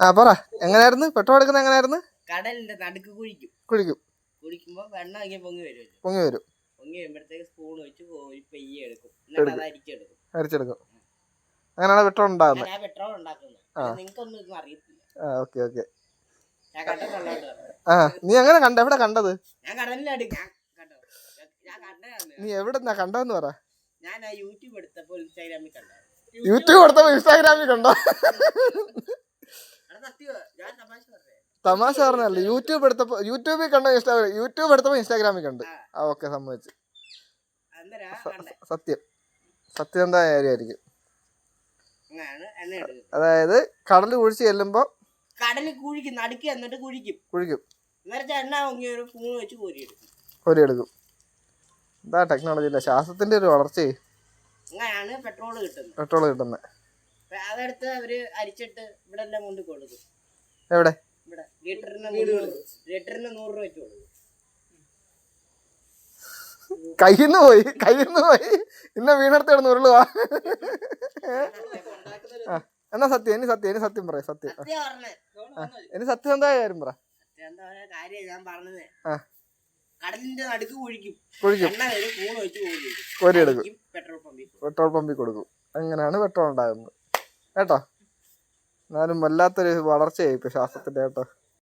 ആ പറ. എങ്ങനെയായിരുന്നു പെട്രോൾ എടുക്കുന്നത് എങ്ങനെയായിരുന്നു കടലിന്റെ നടുക്ക് കുഴിക്കും. കുഴിക്കും. കുഴിക്കുമ്പോ വെള്ളം ഇങ്ങനെ പൊങ്ങി വരും പൊങ്ങി വരും. പൊങ്ങി വരുമ്പോഴത്തേക്ക് സ്പൂൺ വെച്ച് ഒരു പെയ്യ എടുക്കും. എന്നിട്ട് അത് അരിച്ചെടുക്കും. അരിച്ചെടുക്കും. അങ്ങനെയാണ് പെട്രോൾ ഉണ്ടാകുന്നത് ഞാൻ പെട്രോൾ ഉണ്ടാക്കുന്നത്. നിങ്ങൾക്കൊന്നും ഇതൊന്നും അറിയത്തില്ല. ആ ഓക്കെ ഓക്കെ. ആ നീ എങ്ങനെ കണ്ട? എവിടെ കണ്ടത്? ഞാൻ കടലിനടുക്ക് ഞാൻ കണ്ടോ ഞാൻ- കണ്ടതാണ് നീ എവിടെ കണ്ടതെന്ന് പറ. ഞാൻ യൂട്യൂബ് എടുത്തപ്പോൾ ഇൻസ്റ്റാഗ്രാമിൽ കണ്ടോ യൂട്യൂബ് എടുത്തപ്പോൾ ഇൻസ്റ്റാഗ്രാമിൽ കണ്ടോ? തമാശ പറഞ്ഞല്ല യൂട്യൂബ് എടുത്തപ്പോ യൂട്യൂബിൽ കണ്ട ഇൻസ്റ്റാഗ്രാം യൂട്യൂബ് എടുത്തപ്പോ ഇൻസ്റ്റാഗ്രാമിൽ കണ്ട്. ആ. ഓക്കെ സമ്മതിച്ചു. സത്യം സത്യം. സത്യസന്ധമായ കാര്യമായിരിക്കും? അതായത് കടൽ കുഴിച്ച് ചെല്ലുമ്പോ കടലിൽ കുഴിക്കും നടുക്കി എന്നിട്ട് കുഴിക്കും. കുഴിക്കും. എന്നിട്ട് എണ്ണ ഒരു സ്പൂൺ വെച്ച് കോരിയെടുക്കും. കോരിയെടുക്കും. എന്താ ടെക്നോളജി ഇല്ല ശാസ്ത്രത്തിന്റെ ഒരു വളർച്ചയെ അങ്ങനെയാണ് പെട്രോൾ കിട്ടുന്നത്. പെട്രോൾ കിട്ടുന്നത് അതെടുത്ത് അവർ അരിച്ചിട്ട് ഇവിടെ എല്ലാം കൊണ്ട് കൊടുക്കും എവിടെ? ഇവിടെ ലിറ്ററിന് ലിറ്ററിന് നൂറ് രൂപ വെച്ച് കൊടുക്കും കയ്യിന്ന് പോയി കയ്യിന്ന് പോയി. ഇന്ന വീണെടുത്ത് ഉരുളുവാ എന്നാ സത്യം ഇനി സത്യം ഇനി സത്യം പറ സത്യം. ഇനി സത്യസന്ധമായ കാര്യം പറ. കടലിന്റെ നടുക്ക് കുഴിക്കും. പെട്രോൾ പമ്പിൽ കൊടുക്കും. അങ്ങനെയാണ് പെട്രോൾ ഉണ്ടാകുന്നത്. കേട്ടോ. എന്നാലും വല്ലാത്തൊരു വളർച്ചയായി ഇപ്പൊ ശാസ്ത്രത്തിന്റെ കേട്ടോ.